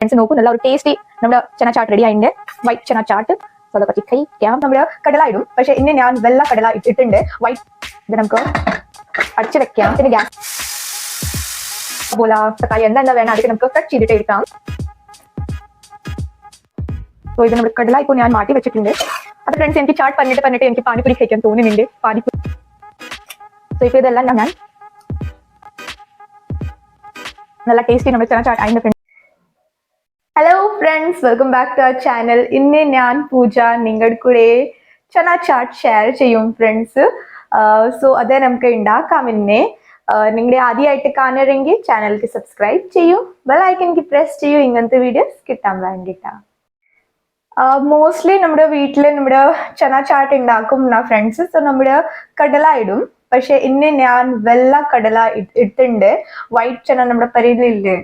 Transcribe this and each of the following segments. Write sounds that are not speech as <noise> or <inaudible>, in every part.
Friends നോക്കൂ നല്ല ഒരു ടേസ്റ്റി നമ്മുടെ ചന ചാട്ട് റെഡി ആയിട്ടുണ്ട്. വൈറ്റ് ചന ചാട്ട്. സോ അതൊക്കെ കഴിക്കാം നമ്മുടെ കടല ഇടും പക്ഷെ ഇന്ന് ഞാൻ വെള്ള കടല ഇട്ട്- ഇട്ടിട്ടുണ്ട്. വൈറ്റ് ഇത് നമുക്ക് അടിച്ചു വെക്കാം. പിന്നെ ഗ്യാസ് അതുപോലെ തക്കാളി എന്താ വേണം അതൊക്കെ നമുക്ക് കട്ട് ചെയ്തിട്ട് എടുക്കാം. സോ ഇത് നമ്മുടെ കടല ഇപ്പോൾ ഞാൻ മാറ്റി വെച്ചിട്ടുണ്ട്. അത് ഫ്രണ്ട്സ് എനിക്ക് ചാട്ട് പറഞ്ഞിട്ട് പറഞ്ഞിട്ട് എനിക്ക് പാനിപ്പൂരി കഴിക്കാൻ തോന്നുന്നുണ്ട്. പാനിപ്പൂരി സോ ഇപ്പോൾ ഇതെല്ലാം ഞാൻ നല്ല ടേസ്റ്റി നമ്മുടെ ചന ചാട്ട് അതിന്റെ hello friends welcome back to our channel ഇന്ന് ഞാൻ പൂജ നിങ്ങളുടെ കൂടെ ചന ചാട്ട് ഷെയർ ചെയ്യും ഫ്രണ്ട്സ് സോ അത് നമുക്ക് ഉണ്ടാക്കാം ഇന്നെ. നിങ്ങളുടെ ആദ്യമായിട്ട് കാണണമെങ്കിൽ ചാനലിക്ക് സബ്സ്ക്രൈബ് ചെയ്യൂ. ബെല്ലൈക്കൻക്ക് പ്രസ് ചെയ്യൂ. ഇങ്ങനത്തെ വീഡിയോസ് കിട്ടാൻ വേണ്ടിയിട്ടാണ് മോസ്റ്റ്ലി നമ്മുടെ വീട്ടിൽ നമ്മുടെ ചന ചാട്ട് ഉണ്ടാക്കും എന്നാ ഫ്രണ്ട്സ് സോ നമ്മുടെ കടല ഇടും. പക്ഷെ ഇന്ന് ഞാൻ വെള്ള കടല ഇട്ടിട്ടുണ്ട്. വൈറ്റ് ചന നമ്മുടെ പരിയിലില്ലേ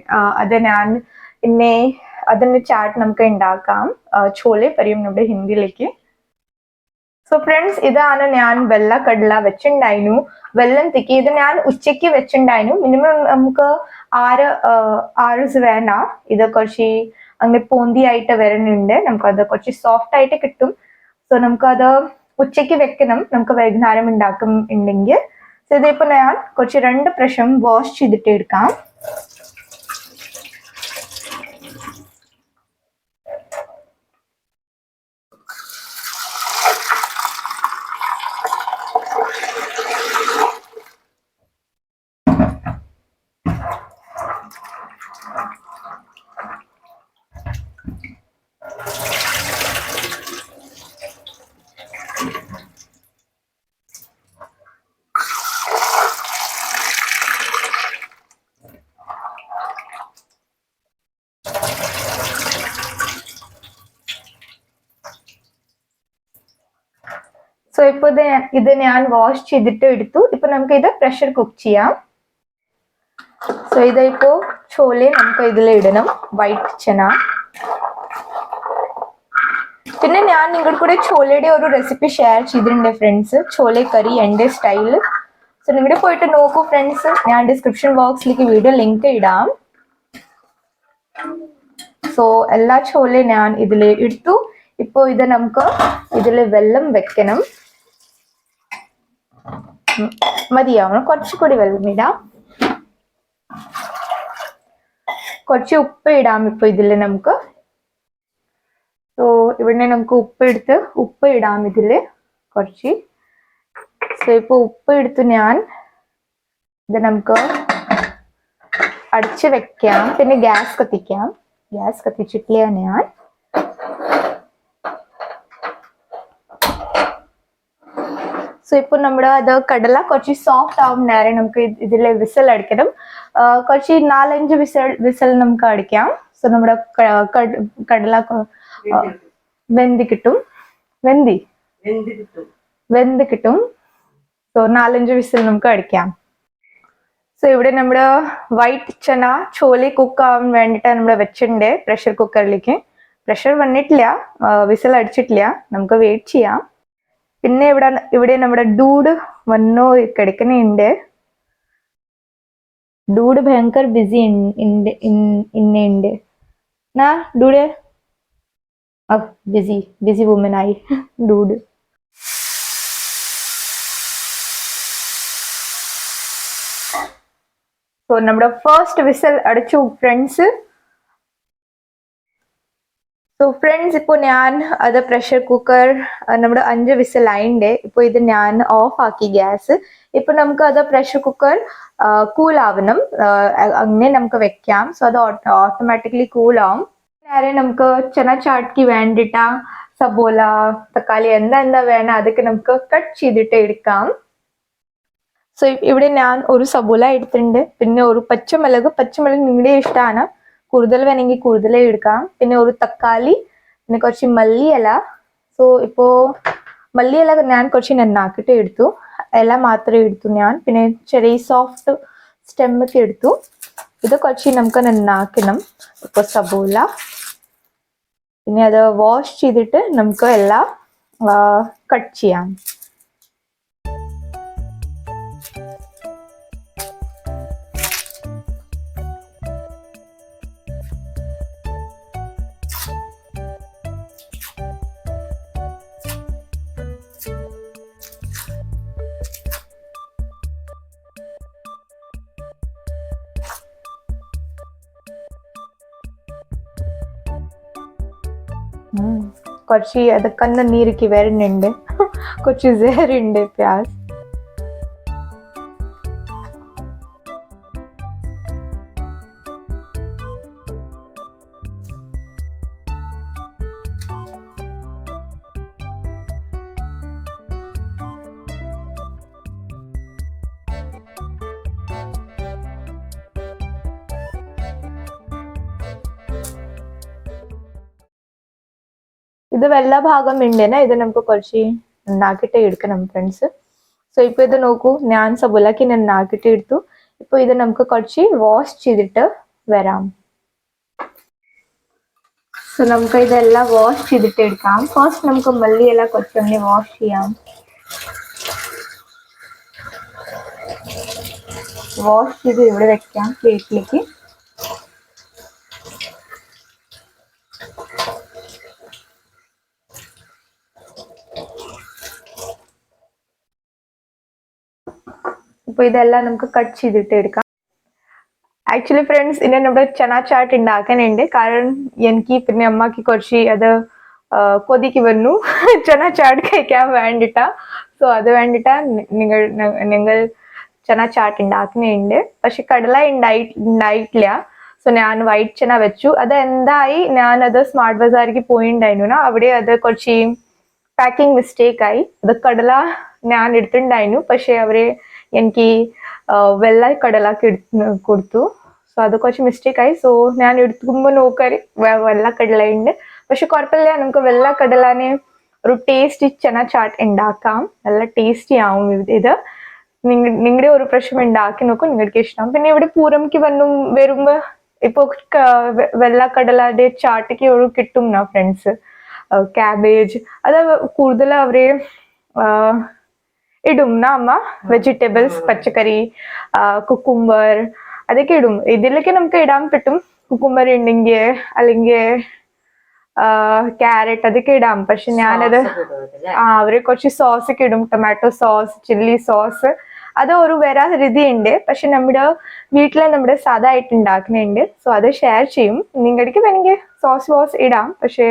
അത് ഞാൻ ഇന്നെ അതിന്റെ ചാറ്റ് നമുക്ക് ഉണ്ടാക്കാം ചോലെ പറയും നമ്മുടെ ഹിന്ദിയിലേക്ക്. സോ ഫ്രണ്ട്സ് ഇതാണ് ഞാൻ വെള്ള കടല വെച്ചിണ്ടായിരുന്നു വെള്ളം തിക്കി ഇത് ഞാൻ ഉച്ചയ്ക്ക് വെച്ചിണ്ടായിരുന്നു മിനിമം നമുക്ക് ആറ് ആറ് വേണ്ട ഇത് കുറച്ച് അങ്ങനെ പോന്തിയായിട്ട് വരുന്നുണ്ട് നമുക്കത് കുറച്ച് സോഫ്റ്റ് ആയിട്ട് കിട്ടും. സോ നമുക്കത് ഉച്ചയ്ക്ക് വെക്കണം. നമുക്ക് വൈകുന്നേരം ഉണ്ടാക്കും ഉണ്ടെങ്കിൽ സോ ഇതിപ്പോ ഞാൻ കുറച്ച് രണ്ട് പ്രാവശ്യം വാഷ് ചെയ്തിട്ട് എടുക്കാം. ഇപ്പൊ ഇത് ഇത് ഞാൻ വാഷ് ചെയ്തിട്ട് എടുത്തു. ഇപ്പൊ നമുക്ക് ഇത് പ്രഷർ കുക്ക് ചെയ്യാം. സോ ഇത് ഇപ്പോ ചോലെ നമുക്ക് ഇതിൽ ഇടണം. വൈറ്റ് ചെന പിന്നെ ഞാൻ നിങ്ങളുടെ കൂടെ ചോലയുടെ ഒരു റെസിപ്പി ഷെയർ ചെയ്തിട്ടുണ്ട് ഫ്രണ്ട്സ് ചോലെ കറി എന്റെ സ്റ്റൈൽ സോ നിങ്ങളുടെ പോയിട്ട് നോക്കൂ ഫ്രണ്ട്സ് ഞാൻ ഡിസ്ക്രിപ്ഷൻ ബോക്സിലേക്ക് വീഡിയോ ലിങ്ക് ഇടാം. സോ എല്ലാ ചോലെ ഞാൻ ഇതിൽ എടുത്തു ഇപ്പോ ഇത് നമുക്ക് ഇതിൽ വെള്ളം വെക്കണം. മതിയാവണം കുറച്ചുകൂടി വെള്ളം ഇടാം. കുറച്ച് ഉപ്പ് ഇടാം ഇപ്പൊ ഇതിൽ നമുക്ക്. സോ ഇവിടെ നമുക്ക് ഉപ്പ് എടുത്ത് ഉപ്പ് ഇടാം ഇതിൽ കുറച്ച്. സോ ഇപ്പൊ ഉപ്പ് എടുത്ത് ഞാൻ ഇത് നമുക്ക് അടിച്ചു വെക്കാം. പിന്നെ ഗ്യാസ് കത്തിക്കാം. ഗ്യാസ് കത്തിച്ചിട്ടില്ല ഞാൻ. സോ ഇപ്പൊ നമ്മുടെ അത് കടല കുറച്ച് സോഫ്റ്റ് ആവും നേരം നമുക്ക് ഇതിൽ വിസൽ അടിക്കണം. കുറച്ച് നാലഞ്ച് വിസൽ വിസൽ നമുക്ക് അടിക്കാം. സോ നമ്മുടെ കടല വെന്തി കിട്ടും. വെന്തി വെന്ത്? കിട്ടും. സോ നാലഞ്ച് വിസൽ നമുക്ക് അടിക്കാം. സോ ഇവിടെ നമ്മുടെ വൈറ്റ് ചന ചോലി കുക്ക് ആവാൻ വേണ്ടിയിട്ട് നമ്മൾ വെച്ചിട്ടുണ്ട് പ്രഷർ കുക്കറിലേക്ക് പ്രഷർ വന്നിട്ടില്ല. വിസൽ അടിച്ചിട്ടില്ല. നമുക്ക് വെയിറ്റ് ചെയ്യാം. പിന്നെ ഇവിടെ ഇവിടെ നമ്മുടെ ഡൂഡ് വന്നു കിടക്കുന്നുണ്ട് ഡൂഡ് ഭയങ്കര ബിസി ഇന്നുണ്ട്. നാ ഡൂഡ്? ബിസി ബിസി വുമൻ ആയി. <laughs> ഡൂഡ്. സോ നമ്മുടെ ഫസ്റ്റ് വിസൽ അടിച്ചു ഫ്രണ്ട്സ് സോ ഫ്രണ്ട്സ് ഇപ്പോൾ ഞാൻ അത് പ്രഷർ കുക്കർ നമ്മുടെ അഞ്ച് ആയിണ്ട് ഇപ്പോൾ ഇത് ഞാൻ ഓഫ് ആക്കി ഗ്യാസ്. ഇപ്പോൾ നമുക്ക് അത് പ്രഷർ കുക്കർ കൂൾ ആവണം. അങ്ങനെ നമുക്ക് വെക്കാം. സോ അത് ഓട്ടോമാറ്റിക്കലി കൂൾ ആവും. നേരെ നമുക്ക് ചെന ചാട്ടിക്ക് വേണ്ടിട്ട സബോല തക്കാളി എന്താ എന്താ വേണം അതൊക്കെ നമുക്ക് കട്ട് ചെയ്തിട്ട് എടുക്കാം. സോ ഇവിടെ ഞാൻ ഒരു സബോല എടുത്തിട്ടുണ്ട്. പിന്നെ ഒരു പച്ചമുളക് പച്ചമുളക് നിങ്ങളുടെ ഇഷ്ടമാണ് കൂടുതൽ വേണമെങ്കിൽ കൂടുതൽ എടുക്കാം. പിന്നെ ഒരു തക്കാളി പിന്നെ കുറച്ച് മല്ലിയില. സോ ഇപ്പോ മല്ലിയില ഞാൻ കുറച്ച് നന്നാക്കിയിട്ട് എടുത്തു. ഇല മാത്രമേ എടുത്തു ഞാൻ. പിന്നെ ചെറിയ സോഫ്റ്റ് സ്റ്റെമ്മൊക്കെ എടുത്തു. ഇത് കുറച്ച് നമുക്ക് നന്നാക്കണം. ഇപ്പോൾ സബോല പിന്നെ അത് വാഷ് ചെയ്തിട്ട് നമുക്ക് എല്ലാം കട്ട് ചെയ്യാം. കുറച്ച് അതൊക്കെ ഒന്ന് നീരുക്കി വരുന്നുണ്ട് കുറച്ച് സേറുണ്ട് പ്യാസ്. ഇത് വെള്ള ഭാഗം ഉണ്ടേന ഇത് നമുക്ക് കുറച്ച് ഉണ്ടാക്കിട്ട് എടുക്കണം ഫ്രണ്ട്സ് സോ ഇപ്പൊ ഇത് നോക്കൂ ഞാൻ സബുലാക്കി ഞാൻ ഉണ്ടാക്കിയിട്ട് എടുത്തു. ഇപ്പൊ ഇത് നമുക്ക് കുറച്ച് വാഷ് ചെയ്തിട്ട് വരാം. സോ നമുക്ക് ഇതെല്ലാം വാഷ് ചെയ്തിട്ട് എടുക്കാം. ഫസ്റ്റ് നമുക്ക് മല്ലിയെല്ലാം കുറച്ചൊന്ന് വാഷ് ചെയ്യാം. വാഷ് ചെയ്ത് ഇവിടെ വെക്കാം പ്ലേറ്റിലേക്ക് ഇപ്പൊ ഇതെല്ലാം നമുക്ക് കട്ട് ചെയ്തിട്ട് എടുക്കാം. ആക്ച്വലി ഫ്രണ്ട്സ് ഇന്ന് നമ്മുടെ ചന ചാട്ട് ഉണ്ടാക്കാനുണ്ട് കാരണം എനിക്ക് പിന്നെ അമ്മയ്ക്ക് കുറച്ച് അത് കൊതിക്ക് വന്നു. <laughs> ചന ചാട്ട് കഴിക്കാൻ വേണ്ടിട്ടാ. സോ അത് വേണ്ടിട്ടാ നിങ്ങൾ നിങ്ങൾ ചന ചാട്ട് ഉണ്ടാക്കുന്നുണ്ട് പക്ഷെ കടല ഉണ്ടായി ഉണ്ടായിട്ടില്ല സോ ഞാൻ വൈറ്റ് ചന വെച്ചു. അത് എന്തായി ഞാൻ അത് സ്മാർട്ട് ബസാറിക്ക് പോയിണ്ടായിരുന്നു. അവിടെ അത് കുറച്ച് പാക്കിംഗ് മിസ്റ്റേക്ക് ആയി. അത് കടല ഞാൻ എടുത്തിട്ടുണ്ടായിരുന്നു പക്ഷെ അവർ എനിക്ക് ആ, വെള്ള കടലാക്കി എടുത്ത് കൊടുത്തു. സോ അത് കുറച്ച് ആയി. സോ ഞാൻ എടുക്കുമ്പോൾ നോക്കാറ് വെ- വെള്ള കടലയുണ്ട് പക്ഷെ കുഴപ്പമില്ല. നമുക്ക് വെള്ള കടലാനെ ഒരു ടേസ്റ്റ് ചന ചാട്ട് ഉണ്ടാക്കാം നല്ല ടേസ്റ്റി ആവും ഇത് ഇത്. നിങ്ങ നിങ്ങളുടെ ഒരു പ്രശ്നം ഉണ്ടാക്കി നോക്കും. നിങ്ങൾക്ക് ഇഷ്ടം പിന്നെ ഇവിടെ പൂരംക്ക് വന്നു വരുമ്പോ ഇപ്പൊ വെള്ള കടലാടെ ചാട്ടിക്ക് ഒരു കിട്ടും ഫ്രണ്ട്സ് ക്യാബേജ് അത് കൂടുതൽ അവരെ ഇടും. നമ്മ അമ്മ വെജിറ്റബിൾസ് പച്ചക്കറി കുക്കുംബർ അതൊക്കെ ഇടും. ഇതിലൊക്കെ നമുക്ക് ഇടാൻ പറ്റും. കുക്കുംബർ ഉണ്ടെങ്കിൽ അല്ലെങ്കിൽ ക്യാരറ്റ് അതൊക്കെ ഇടാം. പക്ഷെ ഞാനത് ആ അവർ കുറച്ച് സോസ് ഒക്കെ ഇടും. ടൊമാറ്റോ സോസ് ചില്ലി സോസ് അത് ഒരു വേറെ രീതിയുണ്ട് പക്ഷെ നമ്മുടെ വീട്ടിലെ നമ്മുടെ സാധാ ആയിട്ട് ഉണ്ടാക്കുന്നുണ്ട് സോ അത് ഷെയർ ചെയ്യും. നിങ്ങൾക്ക് വേണമെങ്കിൽ സോസ് വോസ് ഇടാം. പക്ഷെ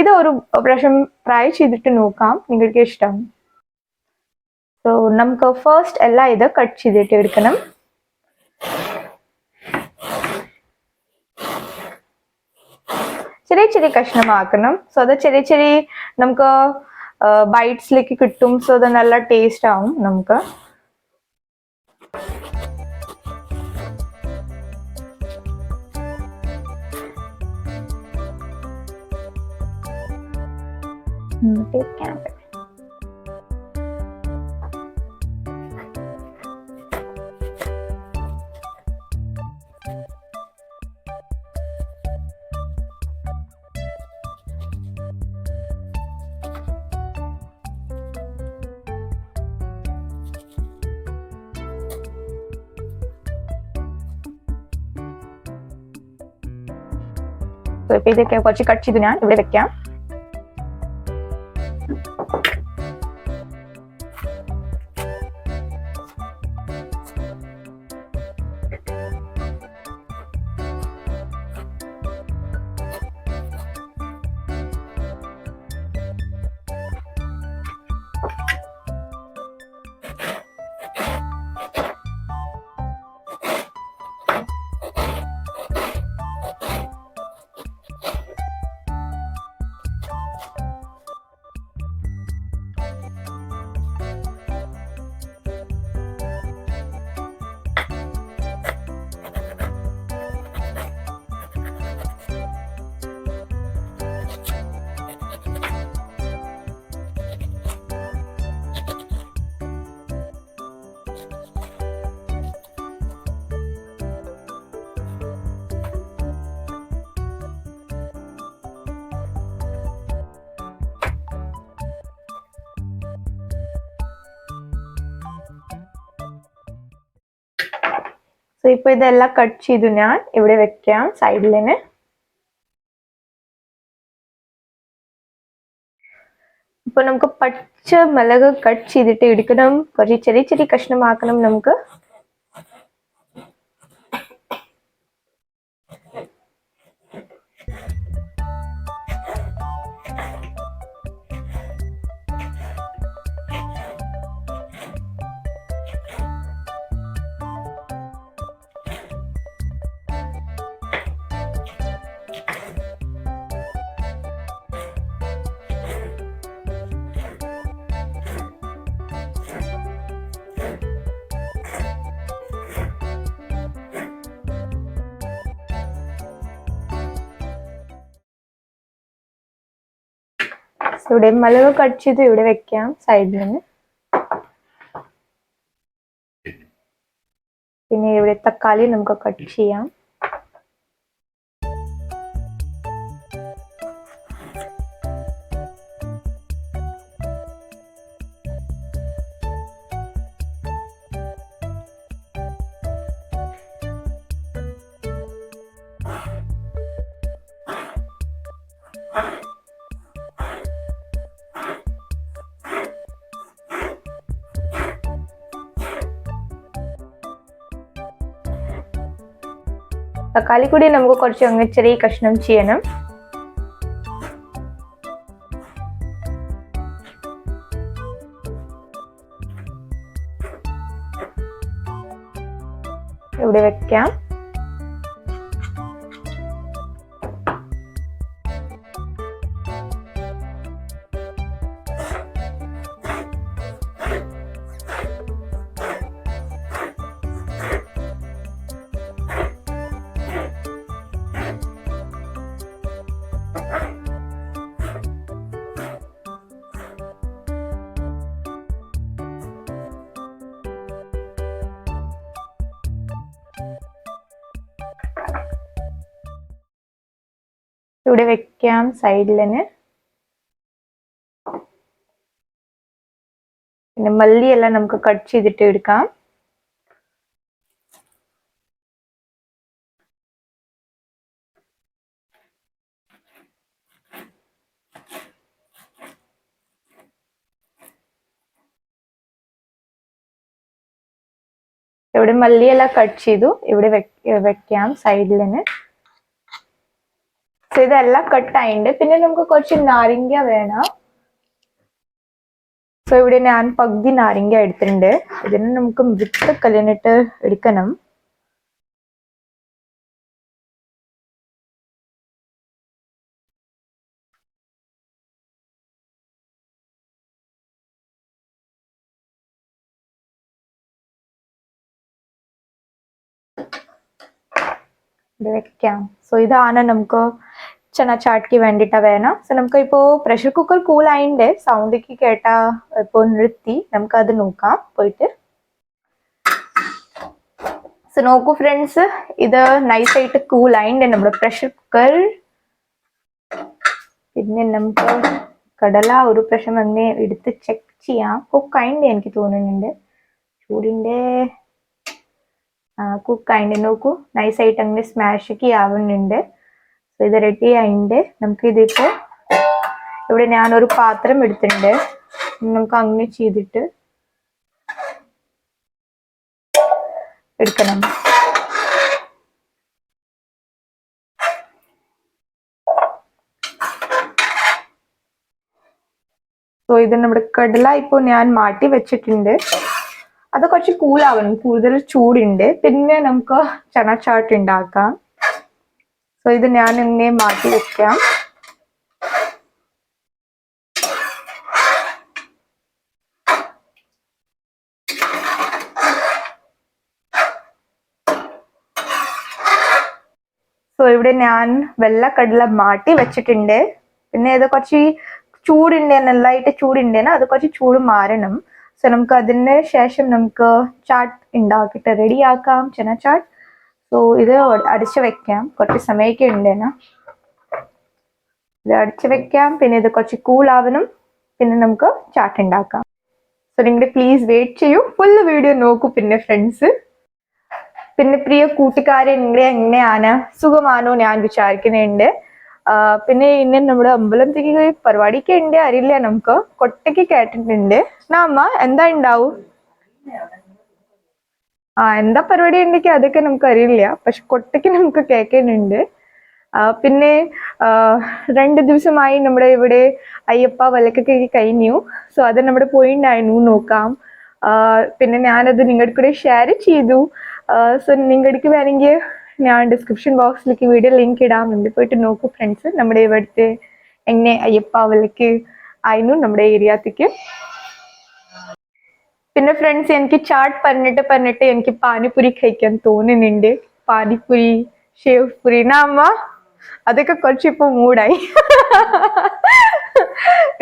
ഇത് ഒരു പ്രാവശ്യം ട്രൈ ചെയ്തിട്ട് നോക്കാം. നിങ്ങൾക്ക് ഇഷ്ടം. സോ നമുക്ക് ഫസ്റ്റ് എല്ലാം ഇത് കട്ട് ചെയ്തിട്ട് എടുക്കണം ചെറിയ ചെറിയ കഷ്ണമാക്കണം. സോ അത് ചെറിയ ചെറിയ നമുക്ക് ബൈറ്റ്സിലേക്ക് കിട്ടും. സോ അത് നല്ല ടേസ്റ്റ് ആവും നമുക്ക്. ക്യാമ്പ് സോ ഇപ്പൊ ഇതൊക്കെ കുറച്ച് കട്ട് ചെയ്ത് ഞാൻ ഇവിടെ വെക്കാം. സോ ഇപ്പൊ ഇതെല്ലാം കട്ട് ചെയ്തു ഞാൻ. ഇവിടെ വെക്കാം സൈഡിലിന്. ഇപ്പൊ നമുക്ക് പച്ച മുളക് കട്ട് ചെയ്തിട്ട് എടുക്കണം. കുറച്ച് ചെറിയ ചെറിയ കഷ്ണമാക്കണം നമുക്ക്. ഇവിടെ മലവ് കട്ട് ചെയ്ത് ഇവിടെ വെക്കാം സൈഡിൽ നിന്ന് പിന്നെ ഇവിടെ തക്കാളി നമുക്ക് കട്ട് ചെയ്യാം. തക്കാളി കൂടി നമുക്ക് കുറച്ച് അങ്ങ് ചെറിയ കഷ്ണം ചെയ്യണം. ഇവിടെ വെക്കാം. ഇവിടെ വെക്കാം സൈഡിലിന്. പിന്നെ മല്ലിയെല്ലാം നമുക്ക് കട്ട് ചെയ്തിട്ട് എടുക്കാം. ഇവിടെ മല്ലിയെല്ലാം കട്ട് ചെയ്തു. ഇവിടെ വെക്ക- സൈഡിലിന്. സോ ഇതെല്ലാം കട്ടായിണ്ട്. പിന്നെ നമുക്ക് കുറച്ച് നാരങ്ങ വേണം. സോ ഇവിടെ ഞാൻ പകുതി നാരങ്ങ എടുത്തിട്ടുണ്ട്. ഇതിനെ നമുക്ക് വിത്ത് കല്ലിനിട്ട് എടുക്കണം. ഇത് വെക്കാം സോ ഇതാണ് നമുക്ക് ചന ചാട്ടിക്ക് വേണ്ടിയിട്ട് വേണം സോ നമുക്ക് ഇപ്പോൾ പ്രഷർ കുക്കർ കൂൾ ആയിണ്ട് സൗണ്ടിക്ക് കേട്ട ഇപ്പോൾ നിർത്തി നമുക്ക് അത് നോക്കാം പോയിട്ട് സോ നോക്കൂ ഫ്രണ്ട്സ് ഇത് നൈസായിട്ട് കൂൾ ആയിണ്ട് നമ്മുടെ പ്രഷർ കുക്കർ പിന്നെ നമുക്ക് കടല ഒരു പ്രശ്നം അങ്ങനെ എടുത്ത് ചെക്ക് ചെയ്യാം കുക്കായിണ്ട് എനിക്ക് തോന്നുന്നുണ്ട് ചൂടിന്റെ കുക്കായിണ്ട് നോക്കൂ നൈസായിട്ട് അങ്ങനെ സ്മാഷൊക്കെ ആവുന്നുണ്ട്. സോ ഇത് റെഡി ആയിണ്ട്. നമുക്ക് ഇതിപ്പോ ഇവിടെ ഞാനൊരു പാത്രം എടുത്തിട്ടുണ്ട്. നമുക്ക് അങ്ങനെ ചെയ്തിട്ട് എടുക്കണം. സോ ഇത് നമ്മുടെ കടല ഇപ്പോൾ ഞാൻ മാറ്റി വെച്ചിട്ടുണ്ട്. അത് കുറച്ച് കൂളാവണം കൂടുതൽ ചൂടുണ്ട്. പിന്നെ നമുക്ക് ചന ചാട്ട് ഉണ്ടാക്കാം സോ ഇത് ഞാൻ ഇങ്ങനെ മാറ്റി വെക്കാം. സോ ഇവിടെ ഞാൻ വെള്ളക്കടല മാറ്റി വെച്ചിട്ടുണ്ട്. പിന്നെ ഇത് കുറച്ച് ചൂടുണ്ട് നല്ലതായിട്ട് ചൂടുണ്ടെന്ന് അത് കുറച്ച് ചൂട് മാറണം. സോ നമുക്ക് അതിന് ശേഷം നമുക്ക് ചാട്ട് ഉണ്ടാക്കിയിട്ട് റെഡി ആക്കാം ചന ചാട്ട് സോ ഇത് അടിച്ചു വെക്കാം. കുറച്ച് സമയമൊക്കെ ഉണ്ടേന ഇത് അടിച്ചു വെക്കാം പിന്നെ ഇത് കുറച്ച് കൂളാവണം പിന്നെ നമുക്ക് ചാട്ട് ഉണ്ടാക്കാം. സോ നിങ്ങൾ പ്ലീസ് വെയിറ്റ് ചെയ്യൂ. ഫുൾ വീഡിയോ നോക്കൂ പിന്നെ ഫ്രണ്ട്സ് പിന്നെ പ്രിയ കൂട്ടുകാരെ നിങ്ങളെ എങ്ങനെയാണ്? സുഖമാണോ? ഞാൻ വിചാരിക്കുന്നുണ്ട്. പിന്നെ ഇന്ന് നമ്മുടെ അമ്പലത്തേക്ക് പരിപാടിക്ക് ഉണ്ട് അറിയില്ല നമുക്ക് കൊട്ടയ്ക്ക് കേട്ടിട്ടുണ്ട്. നമ്മ എന്താ ഉണ്ടാവും? ആ എന്താ പരിപാടി ഉണ്ടെങ്കിൽ അതൊക്കെ നമുക്ക് അറിയില്ല. പക്ഷെ കൊട്ടയ്ക്ക് നമുക്ക് കേൾക്കുന്നുണ്ട്. പിന്നെ രണ്ട് ദിവസമായി നമ്മുടെ ഇവിടെ അയ്യപ്പ വിലക്കൊക്കെ കഴിഞ്ഞു. സോ അത് നമ്മുടെ പോയിണ്ടായിരുന്നു. നോക്കാം. പിന്നെ ഞാനത് നിങ്ങളുടെ കൂടെ ഷെയർ ചെയ്തു സോ നിങ്ങളുടെ വേണമെങ്കിൽ ഞാൻ ഡിസ്ക്രിപ്ഷൻ ബോക്സിലേക്ക് വീഡിയോ ലിങ്ക് ഇടാം. വേണ്ടി പോയിട്ട് നോക്കൂ ഫ്രണ്ട്സ് നമ്മുടെ ഇവിടുത്തെ എങ്ങനെ അയ്യപ്പ വിലക്ക് ആയിരുന്നു നമ്മുടെ ഏരിയത്തേക്ക് പിന്നെ ഫ്രണ്ട്സ് എനിക്ക് ചാട്ട് പറഞ്ഞിട്ട് പറഞ്ഞിട്ട് എനിക്ക് പാനിപ്പുരി കഴിക്കാൻ തോന്നുന്നുണ്ട്. പാനിപ്പുരി ഷേവ് പുരി എന്നാ അതൊക്കെ കുറച്ച് ഇപ്പൊ മൂടായി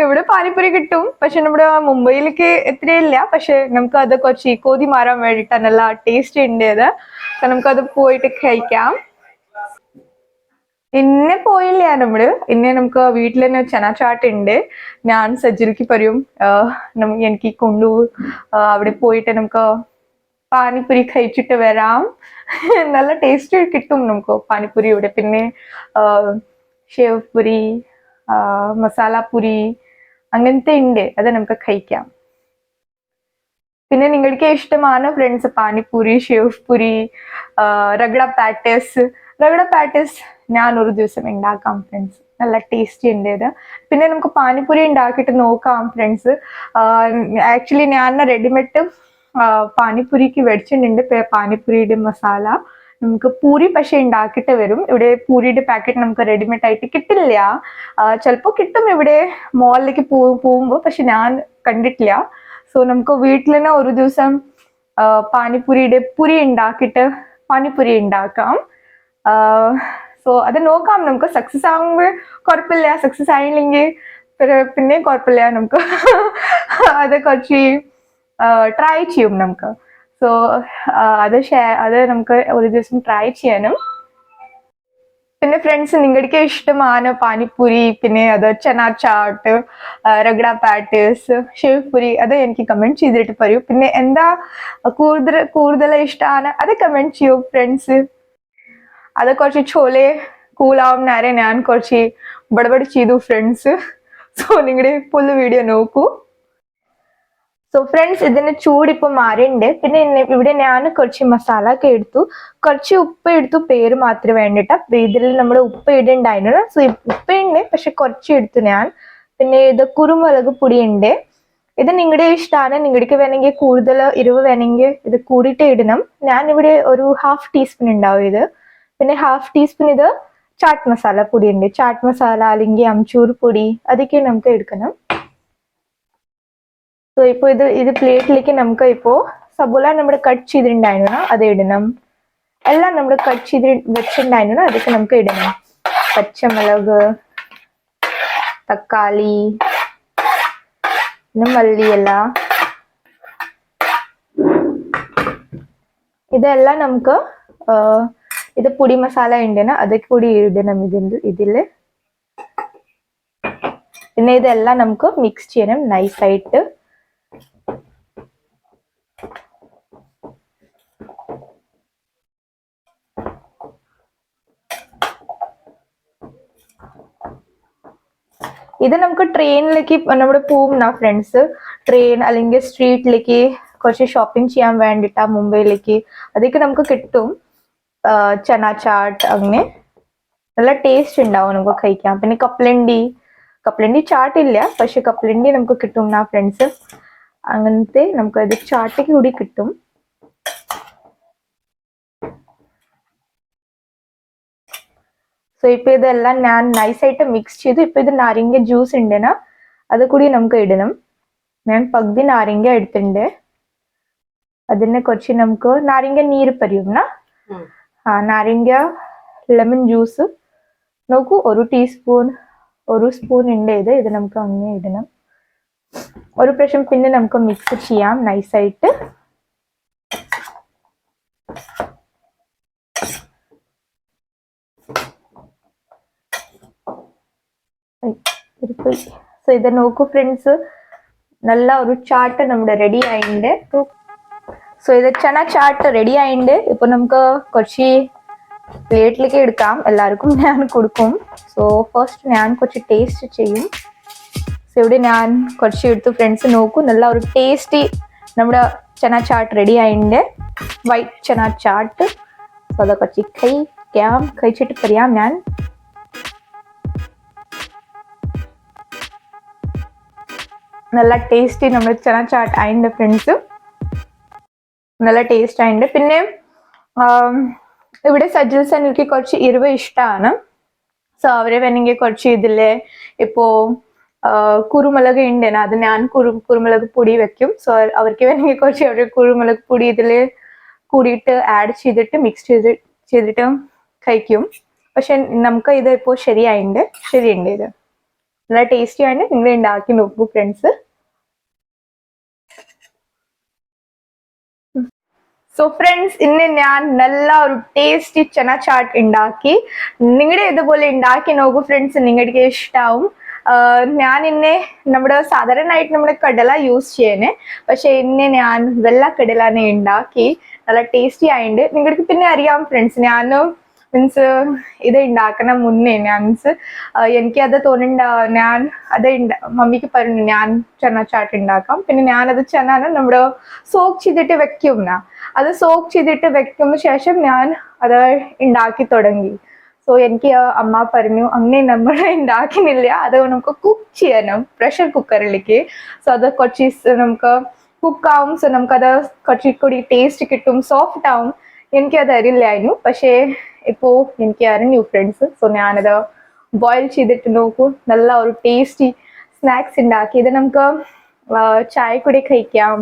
ഇവിടെ പാനിപ്പൂരി കിട്ടും. പക്ഷെ നമ്മുടെ മുംബൈയിലേക്ക് എത്രയില്ല. പക്ഷെ നമുക്ക് അത് കുറച്ച് കോതി മാറാൻ വേണ്ടിയിട്ടാണ് നല്ല ടേസ്റ്റ് ഉണ്ട് നമുക്കത് പോയിട്ട് കഴിക്കാം. ഇന്നെ പോയില്ല നമ്മൾ. ഇന്നെ നമുക്ക് വീട്ടിൽ തന്നെ ചന ഉണ്ട്. ഞാൻ സജ്ജലിക്ക് പറയും എനിക്ക് കൊണ്ടു അവിടെ പോയിട്ട് നമുക്ക് പാനിപ്പൂരി കഴിച്ചിട്ട് വരാം. <laughs> നല്ല ടേസ്റ്റ് കിട്ടും നമുക്ക് പാനിപ്പൂരി ഇവിടെ. പിന്നെ ഷേവ്പുരി ഷേവ് പുരി അങ്ങനത്തെ ഉണ്ട്. അത് നമുക്ക് കഴിക്കാം. പിന്നെ നിങ്ങൾക്ക് ഇഷ്ടമാണ് friends panipuri sev puri ragda patties ragda patties ഞാൻ ഒരു ദിവസം ഉണ്ടാക്കാം ഫ്രണ്ട്സ് നല്ല ടേസ്റ്റി ഉണ്ടേത് പിന്നെ നമുക്ക് പാനിപ്പൂരി ഉണ്ടാക്കിയിട്ട് നോക്കാം ഫ്രണ്ട്സ് ആക്ച്വലി ഞാൻ റെഡിമെയ്ഡ് പാനിപ്പൂരിക്ക് മേടിച്ചിട്ടുണ്ട് പാനിപ്പൂരിയുടെ മസാല. നമുക്ക് പൂരി പക്ഷേ ഉണ്ടാക്കിയിട്ട് വരും. ഇവിടെ പൂരിയുടെ പാക്കറ്റ് നമുക്ക് റെഡിമെയ്ഡ് ആയിട്ട് കിട്ടില്ല. ചിലപ്പോൾ കിട്ടും ഇവിടെ മോളിലേക്ക് പോകുമ്പോൾ പക്ഷെ ഞാൻ കണ്ടിട്ടില്ല. സോ നമുക്ക് വീട്ടിൽ തന്നെ ഒരു ദിവസം പാനിപ്പൂരിയുടെ പുരി ഉണ്ടാക്കിയിട്ട് പാനിപ്പൂരി ഉണ്ടാക്കാം. സോ അത് നോക്കാം. നമുക്ക് സക്സസ് ആകുമ്പോൾ കുഴപ്പമില്ല സക്സസ് ആയില്ലെങ്കിൽ പിന്നെ കുഴപ്പമില്ല നമുക്ക്. അത് കുറച്ച് ട്രൈ ചെയ്യും നമുക്ക്. സോ അത് ഷെയർ അത് നമുക്ക് ഒരു ദിവസം ട്രൈ ചെയ്യാനും. പിന്നെ ഫ്രണ്ട്സ് നിങ്ങൾക്ക് ഇഷ്ടമാണ് പാനിപ്പൂരി? പിന്നെ അത് ചനാ ചാട്ട് റഗഡ പാറ്റേഴ്സ് ഷേവ്പൂരി അത് എനിക്ക് കമന്റ് ചെയ്തിട്ട് പറയൂ. പിന്നെ എന്താ കൂടുതൽ കൂടുതൽ ഇഷ്ടമാണ് അത് കമന്റ് ചെയ്യൂ ഫ്രണ്ട്സ് അത് കുറച്ച് ചോലെ കൂളാവും നേരെ ഞാൻ കുറച്ച് ബടബടി ചെയ്തു ഫ്രണ്ട്സ് സോ നിങ്ങളുടെ ഫുൾ വീഡിയോ നോക്കൂ. സോ ഫ്രണ്ട്സ് ഇതിന്റെ ചൂട് ഇപ്പൊ മാറിണ്ട് പിന്നെ ഇവിടെ ഞാൻ കുറച്ച് മസാല ഒക്കെ എടുത്തു. കുറച്ച് ഉപ്പ് എടുത്തു പേര് മാത്രം വേണ്ടിട്ട. ഇതിൽ നമ്മൾ ഉപ്പ് ഇടുണ്ടായിരുന്നു. സോ ഉപ്പ് ഉണ്ട് പക്ഷെ കുറച്ച് എടുത്തു ഞാൻ. പിന്നെ ഇത് കുരുമുളക് ഉണ്ട് ഇത് നിങ്ങളുടെ ഇഷ്ടമാണ് നിങ്ങൾക്ക് വേണമെങ്കിൽ കൂടുതൽ എരിവ് വേണമെങ്കിൽ ഇത് കൂടിയിട്ട് ഇടണം. ഞാൻ ഇവിടെ ഒരു ഹാഫ് ടീസ്പൂൺ ഉണ്ടാവും ഇത്. പിന്നെ ഹാഫ് ടീസ്പൂൺ ഇത് ചാട്ട് മസാല പൊടി ഉണ്ട് ചാട്ട് മസാല അല്ലെങ്കിൽ അംചൂർ പൊടി അതൊക്കെ നമുക്ക് എടുക്കണം. സോ ഇപ്പൊ ഇത് ഇത് പ്ലേറ്റിലേക്ക് നമുക്ക് ഇപ്പോ സബോല നമ്മൾ കട്ട് ചെയ്തിട്ടുണ്ടായിരുന്നു. അത് ഇടണം. എല്ലാം നമ്മൾ കട്ട് ചെയ്ത് വെച്ചിട്ടുണ്ടായിരുന്നു. അതൊക്കെ നമുക്ക് ഇടണം. പച്ചമുളക് തക്കാളി പിന്നെ മല്ലിയില. ഇതെല്ലാം നമുക്ക് ഇത് പൊടി മസാല ഉണ്ടെന്ന് അതൊക്കെ കൂടി ഇടണം ഇതിന്റെ ഇതിൽ. പിന്നെ ഇതെല്ലാം നമുക്ക് മിക്സ് ചെയ്യണം. നൈസായിട്ട് ഇത് നമുക്ക് ട്രെയിനിലേക്ക് നമ്മുടെ പോവും ഫ്രണ്ട്സ് ട്രെയിൻ അല്ലെങ്കിൽ സ്ട്രീറ്റിലേക്ക് കുറച്ച് ഷോപ്പിംഗ് ചെയ്യാൻ വേണ്ടിട്ടാ മുംബൈയിലേക്ക്. അതൊക്കെ നമുക്ക് കിട്ടും. ചന ചാട്ട് അങ്ങനെ. നല്ല ടേസ്റ്റ് ഉണ്ടാവും നമുക്ക് കഴിക്കാം പിന്നെ കപ്പലണ്ടി കപ്പലണ്ടി ചാട്ട് ഇല്ല. പക്ഷെ കപ്പലണ്ടി നമുക്ക് കിട്ടും ഫ്രണ്ട്സ് അങ്ങനത്തെ നമുക്ക് ഇത് ചാട്ടയ്ക്ക് കൂടി കിട്ടും. സോ ഇപ്പൊ ഇതെല്ലാം ഞാൻ നൈസായിട്ട് മിക്സ് ചെയ്തു. ഇപ്പൊ ഇത് നാരങ്ങ ജ്യൂസ് ഉണ്ടെന്നാ. അത് കൂടി നമുക്ക് ഇടണം. ഞാൻ പകുതി നാരങ്ങ എടുത്തിട്ടുണ്ട്. അതിനെ കുറച്ച് നമുക്ക് നാരങ്ങ നീര് പരിയുന്ന ആ നാരങ്ങ ലെമൺ ജ്യൂസ് നോക്കൂ ഒരു ടീസ്പൂൺ ഒരു സ്പൂൺ ഉണ്ട് ഇത്. ഇത് നമുക്ക് അങ്ങനെ ഇടണം. ഒരു പ്രാവശ്യം പിന്നെ നമുക്ക് മിക്സ് ചെയ്യാം. നൈസായിട്ട് സോ ഇത് നോക്കൂ ഫ്രണ്ട്സ് നല്ല ഒരു ചാട്ട് നമ്മുടെ റെഡി ആയിട്ടുണ്ട് സോ ഇത് ചണ ചാട്ട് റെഡി ആയിട്ടുണ്ട് ഇപ്പൊ നമുക്ക് കുറച്ച് പ്ലേറ്റിലേക്ക് എടുക്കാം. എല്ലാവർക്കും <laughs> ഞാൻ കൊടുക്കും. സോ ഫസ്റ്റ് ഞാൻ കുറച്ച് ടേസ്റ്റ് ചെയ്യും. സോ ഇവിടെ ഞാൻ കുറച്ച് എടുത്തു. ഫ്രണ്ട്സ് നോക്കൂ. നല്ല ഒരു ടേസ്റ്റി നമ്മുടെ ചന ചാട്ട് റെഡി ആയിട്ടുണ്ട് വൈറ്റ് ചന ചാട്ട് സോ അത് കുറച്ച് കഴിക്കാം കഴിച്ചിട്ട് പറയാം ഞാൻ. നല്ല ടേസ്റ്റി നമ്മൾ ചന ചാട്ട് അതിന്റെ ഫ്രണ്ട്സ് നല്ല ടേസ്റ്റ് ആയിട്ടുണ്ട് പിന്നെ ഇവിടെ സജിൽസ് എനിക്ക് കുറച്ച് എരിവ് ഇഷ്ടമാണ് സോ അവരെ വേണമെങ്കിൽ കുറച്ച് ഇതിലെ ഇപ്പോൾ കുരുമുളക് ഉണ്ട് അത് ഞാൻ കുരു കുരുമുളക് പൊടി വെക്കും. സോ അവർക്ക് വേണമെങ്കിൽ കുറച്ച് അവർ കുരുമുളക് പൊടി ഇതിൽ കൂടിയിട്ട് ആഡ് ചെയ്തിട്ട് മിക്സ് ചെയ്ത് ചെയ്തിട്ട് കഴിക്കും. പക്ഷെ നമുക്ക് ഇത് ഇപ്പോൾ ശരിയായിട്ടുണ്ട് ശരിയുണ്ട് ഇത്. നല്ല ടേസ്റ്റി ആണ്. നിങ്ങൾ ഉണ്ടാക്കി നോക്കൂ ഫ്രണ്ട്സ് സോ ഫ്രണ്ട്സ് ഇന്ന് ഞാൻ നല്ല ഒരു ടേസ്റ്റി ചന ചാട്ട് ഉണ്ടാക്കി നിങ്ങളുടെ ഇതുപോലെ ഉണ്ടാക്കി നോക്കൂ ഫ്രണ്ട്സ് നിങ്ങൾക്ക് ഇഷ്ടാവും. ഞാൻ ഇന്നെ നമ്മുടെ സാധാരണയായിട്ട് നമ്മുടെ കടല യൂസ് ചെയ്യുന്നേ പക്ഷെ ഇന്നെ ഞാൻ വെള്ള കടലാനെ ഉണ്ടാക്കി നല്ല ടേസ്റ്റി ആയിട്ടുണ്ട് നിങ്ങൾക്ക് പിന്നെ അറിയാം ഫ്രണ്ട്സ് ഞാൻ മീൻസ് ഇത് ഉണ്ടാക്കണ മുന്നേ മീൻസ് എനിക്ക് അത് തോന്നുന്നുണ്ട ഞാൻ അത് മമ്മിക്ക് പറഞ്ഞു ഞാൻ ചന ചാട്ട് ഉണ്ടാക്കാം പിന്നെ ഞാനത് ചെന്നാണ് നമ്മുടെ സോക്ക് ചെയ്തിട്ട് വെക്കും ഞാൻ അത് സോക്ക് ചെയ്തിട്ട് വെക്കുന്ന ശേഷം ഞാൻ അത് ഉണ്ടാക്കി തുടങ്ങി. സോ എനിക്ക് അമ്മ പറഞ്ഞു അങ്ങനെ നമ്മൾ ഉണ്ടാക്കുന്നില്ല അത് നമുക്ക് കുക്ക് ചെയ്യണം പ്രഷർ കുക്കറിലേക്ക് സോ അത് കുറച്ച് നമുക്ക് നമുക്ക് കുക്കാവും സോ നമുക്കത് കുറച്ച് കൂടി ടേസ്റ്റ് കിട്ടും. സോഫ്റ്റ് ആവും. എനിക്കത് അറിയില്ലായിരുന്നു. പക്ഷേ ഇപ്പോൾ എനിക്ക് ന്യൂ ഫ്രണ്ട്സ് സോ ഞാനത് ബോയിൽ ചെയ്തിട്ട് നോക്കൂ. നല്ല ഒരു ടേസ്റ്റി സ്നാക്സ് ഉണ്ടാക്കി ഇത് നമുക്ക് ചായ കൂടി കഴിക്കാം.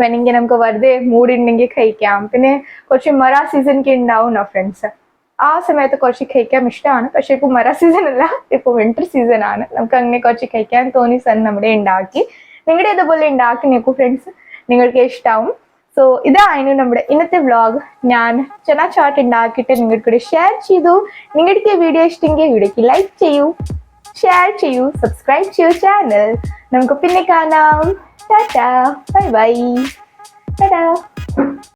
വേണമെങ്കിൽ നമുക്ക് വെറുതെ മൂഡ് ഉണ്ടെങ്കിൽ കഴിക്കാം. പിന്നെ കുറച്ച് മറ സീസൺക്ക് ഉണ്ടാവും ഫ്രണ്ട്സ് ആ സമയത്ത് കുറച്ച് കഴിക്കാൻ ഇഷ്ടമാണ് പക്ഷെ ഇപ്പൊ മറ സീസൺ അല്ല. ഇപ്പൊ വിന്റർ സീസൺ ആണ്. നമുക്ക് അങ്ങനെ കുറച്ച് കഴിക്കാൻ തോന്നി സൺ നമ്മുടെ ഉണ്ടാക്കി നിങ്ങളുടെ ഇതുപോലെ ഉണ്ടാക്കി നോക്കൂ ഫ്രണ്ട്സ് നിങ്ങൾക്ക് ഇഷ്ടാവും. സോ ഇതായിരുന്നു നമ്മുടെ ഇന്നത്തെ വ്ളോഗ് ഞാൻ ചെന ചാട്ട് ഉണ്ടാക്കിയിട്ട് നിങ്ങൾക്ക് കൂടി ഷെയർ ചെയ്തു. നിങ്ങൾക്ക് വീഡിയോ ഇഷ്ടമെങ്കിൽ വീഡിയോക്ക് ലൈക്ക് ചെയ്യൂ ഷെയർ ചെയ്യൂ സബ്സ്ക്രൈബ് ചെയ്യൂ ചാനൽ നമുക്ക് പിന്നെ കാണാം. ടാറ്റാ. Bye bye. ടാറ്റാ.